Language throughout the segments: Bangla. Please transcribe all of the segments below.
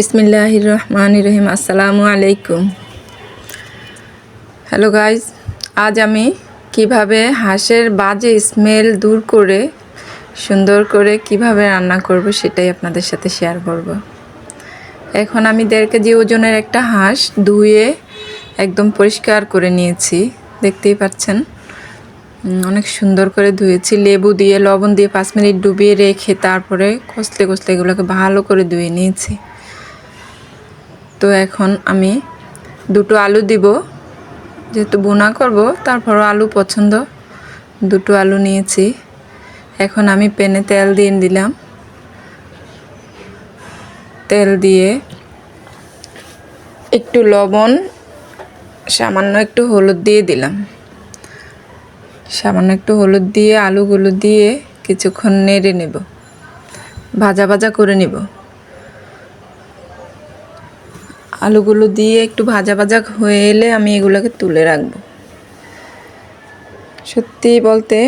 বিসমিল্লাহির রহমান রহিম আসসালামু আলাইকুম। হ্যালো গাইজ আজ আমি কীভাবে হাঁসের বাজে স্মেল দূর করে, সুন্দর করে কীভাবে রান্না করব সেটাই আপনাদের সাথে শেয়ার করব। এখন আমি দেড় কেজি ওজনের একটা হাঁস ধুয়ে একদম পরিষ্কার করে নিয়েছি, দেখতেই পাচ্ছেন। অনেক সুন্দর করে ধুয়েছি, লেবু দিয়ে, লবণ দিয়ে পাঁচ মিনিট ডুবিয়ে রেখে তারপরে কষলে কষলে এগুলোকে ভালো করে ধুয়ে নিয়েছি। তো এখন আমি দুটো আলু দিব। যেহেতু বোনা করব, তারপরও আলু পছন্দ। দুটো আলু নিয়েছি। এখন আমি প্যানে তেল দিয়ে দিলাম। তেল দিয়ে একটু লবণ, সামান্য একটু হলুদ দিয়ে দিলাম। সামান্য একটু হলুদ দিয়ে, আলুগুলো দিয়ে কিছুক্ষণ নেড়ে নেব। ভাজা ভাজা করে নেব। আলুগুলো দিয়ে একটু ভাজা ভাজা হয়ে এলে আমি এগুলোকে তুলে রাখব। সত্যি বলতে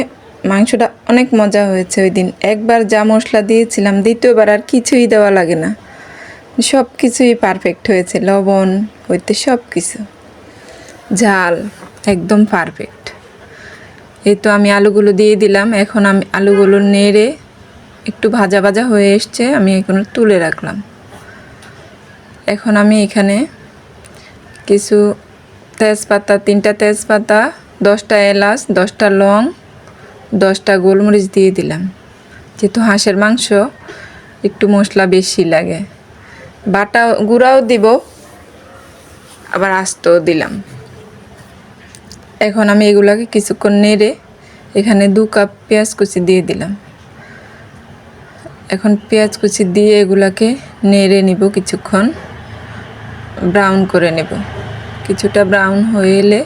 মাংসটা অনেক মজা হয়েছে ওই দিন। একবার যা মশলা দিয়েছিলাম, দ্বিতীয়বার আর কিছুই দেওয়া লাগে না। সব কিছুই পারফেক্ট হয়েছে, লবণ হইতে সব কিছু ঝাল একদম পারফেক্ট এই তো আমি আলুগুলো দিয়ে দিলাম, এখন আমি আলুগুলো নেড়ে একটু ভাজা ভাজা হয়ে এসছে, আমি এগুলো তুলে রাখলাম। এখন আমি এখানে কিছু তেজপাতা, তিনটা তেজপাতা, দশটা এলাচ, দশটা লং, দশটা গোলমরিচ দিয়ে দিলাম। যেহেতু হাঁসের মাংস, একটু মশলা বেশি লাগে। বাটা গুঁড়াও দিব, আবার আস্তও দিলাম। এখন আমি এগুলাকে কিছুক্ষণ নেড়ে এখানে দু কাপ পেঁয়াজ কুচি দিয়ে দিলাম। এখন পেঁয়াজ কুচি দিয়ে এগুলাকে নেড়ে নিব কিছুক্ষণ। ব্রাউন করে নেব। কিছুটা ব্রাউন হয়ে এলে,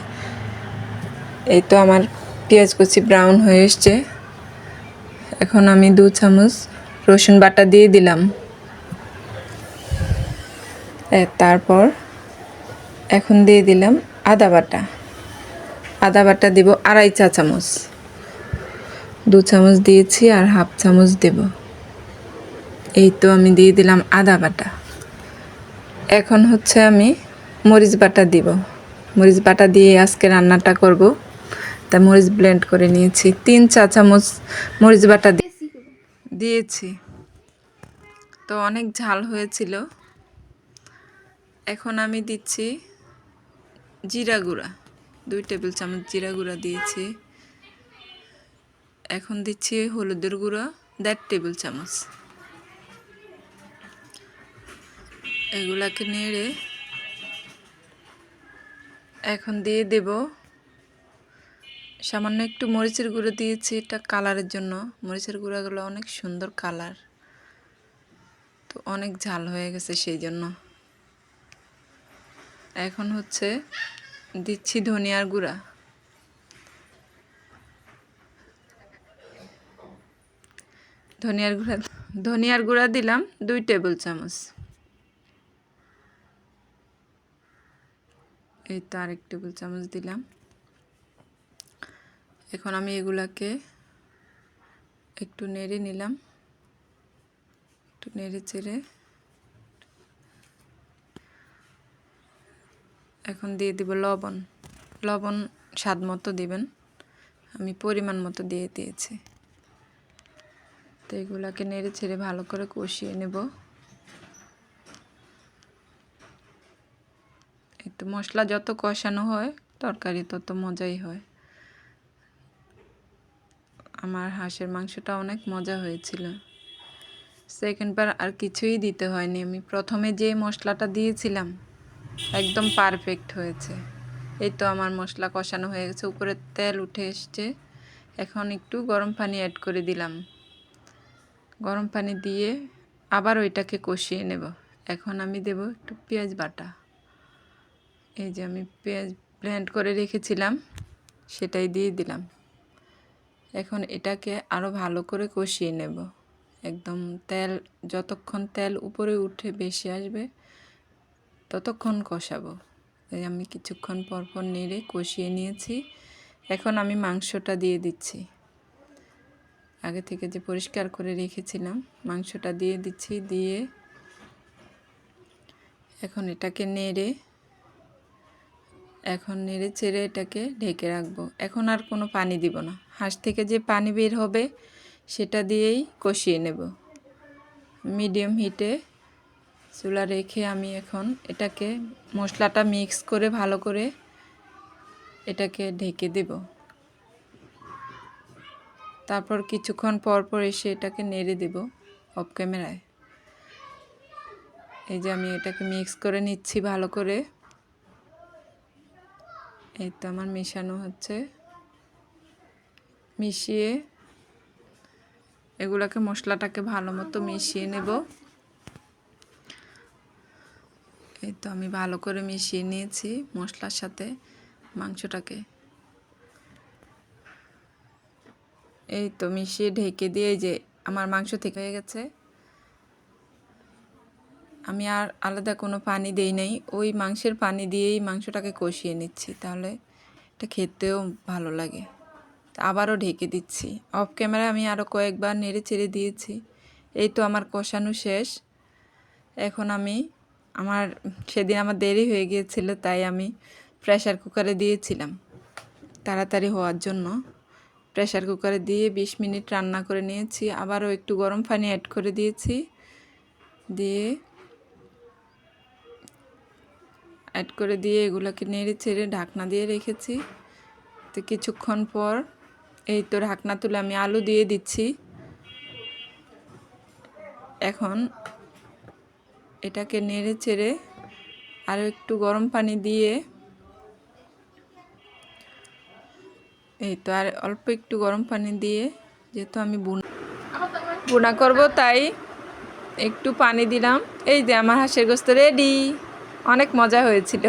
এই তো আমার পেঁয়াজ কুচি ব্রাউন হয়ে এসছে। এখন আমি দু চামচ রসুন বাটা দিয়ে দিলাম। তারপর এখন দিয়ে দিলাম আদা বাটা। আদা বাটা দিব আড়াই চা চামচ। দু চামচ দিয়েছি আর হাফ চামচ দেব। এই তো আমি দিয়ে দিলাম আদা বাটা। এখন হচ্ছে আমি মরিচ বাটা দিব। মরিচ বাটা দিয়ে আজকে রান্নাটা করব। তা মরিচ ব্লেন্ড করে নিয়েছি। তিন চা চামচ মরিচ বাটা দিয়েছি। তো অনেক ঝাল হয়েছিল। এখন আমি দিচ্ছি জিরা গুঁড়া। দুই টেবিল চামচ জিরা গুঁড়া দিয়েছি। এখন দিচ্ছি হলুদের গুঁড়া, দেড় টেবিল চামচ। এগুলাকে নেড়ে এখন দিয়ে দেব। সামান্য একটু মরিচের গুঁড়ো দিয়েছি, এটা কালারের জন্য। মরিচের গুঁড়োগুলো অনেক সুন্দর কালার। তো অনেক ঝাল হয়ে গেছে সেই জন্য। এখন হচ্ছে দিচ্ছি ধনিয়ার গুঁড়া। ধনিয়ার গুঁড়া ধনিয়ার গুঁড়া দিলাম দুই টেবিল চামচ। এই তো আরেক টেবিল চামচ দিলাম। এখন আমি এগুলাকে একটু নেড়ে নিলাম। একটু নেড়ে চেড়ে। এখন দিয়ে দিব লবণ। লবণ স্বাদ মতো দিবেন। আমি পরিমাণ মতো দিয়ে দিয়েছি। তো এগুলাকে নেড়ে ছেড়ে ভালো করে কষিয়ে নেব। একটু মশলা যত কষানো হয়, তরকারি তত মজাই হয়। আমার হাঁসের মাংসটা অনেক মজা হয়েছিল। সেকেন্ডবার আর কিছুই দিতে হয়নি। আমি প্রথমে যে মশলাটা দিয়েছিলাম, একদম পারফেক্ট হয়েছে। এই তো আমার মশলা কষানো হয়ে গেছে। উপরে তেল উঠে এসছে। এখন একটু গরম পানি অ্যাড করে দিলাম। গরম পানি দিয়ে আবার ওইটাকে কষিয়ে নেব। এখন আমি দেব একটু পেঁয়াজ বাটা। এই যে আমি পেঁয়াজ ব্লেন্ড করে রেখেছিলাম, সেটাই দিয়ে দিলাম। এখন এটাকে আরও ভালো করে কষিয়ে নেব। একদম তেল, যতক্ষণ তেল উপরে উঠে বেশি আসবে, ততক্ষণ কষাবো। এই আমি কিছুক্ষণ পর পর নেড়ে কষিয়ে নিয়েছি। এখন আমি মাংসটা দিয়ে দিচ্ছি। আগে থেকে যে পরিষ্কার করে রেখেছিলাম, মাংসটা দিয়ে দিচ্ছি, দিয়ে এখন এটাকে নেড়ে এখন নেড়ে চেড়ে এটাকে ঢেকে রাখব। এখন আর কোনো পানি দিব না। হাঁস থেকে যে পানি বের হবে, সেটা দিয়েই কষিয়ে নেব। মিডিয়াম হিটে চুলা রেখে আমি এখন এটাকে মশলাটা মিক্স করে ভালো করে এটাকে ঢেকে দেব। তারপর কিছুক্ষণ পর পর এসে এটাকে নেড়ে দেব অফ ক্যামেরায়। এই যে আমি এটাকে মিক্স করে নিচ্ছি ভালো করে। এই তো আমার মেশানো হচ্ছে। মিশিয়ে এগুলোকে মশলাটাকে ভালো মতো মিশিয়ে নেব। এই তো আমি ভালো করে মিশিয়ে নিয়েছি মশলার সাথে মাংসটাকে। এই তো মিশিয়ে ঢেকে দিয়ে যে আমার মাংস থেকে হয়ে গেছে। আমি আর আলাদা কোনো পানি দেই নাই। ওই মাংসের পানি দিয়েই মাংসটাকে কষিয়ে নিচ্ছি। তাহলে এটা খেতেও ভালো লাগে। আবারও ঢেকে দিচ্ছি। অফ ক্যামেরা আমি আরও কয়েকবার নেড়ে চেড়ে দিয়েছি। এই তো আমার কষানো শেষ। এখন আমি আমার, সেদিন আমার দেরি হয়ে গিয়েছিল, তাই আমি প্রেশার কুকারে দিয়েছিলাম তাড়াতাড়ি হওয়ার জন্য। প্রেশার কুকারে দিয়ে বিশ মিনিট রান্না করে নিয়েছি। আবারও একটু গরম পানি অ্যাড করে দিয়েছি। দিয়ে অ্যাড করে দিয়ে এগুলোকে নেড়ে ছেড়ে ঢাকনা দিয়ে রেখেছি। তো কিছুক্ষণ পর এই তো ঢাকনা তুলে আমি আলু দিয়ে দিচ্ছি। এখন এটাকে নেড়ে চেড়ে আরও একটু গরম পানি দিয়ে এই তো আর অল্প একটু গরম পানি দিয়ে যেহেতু আমি বুনা বুনা করব, তাই একটু পানি দিলাম। এই যে আমার হাঁসের গোস্ত রেডি অনেক মজা হয়েছিল।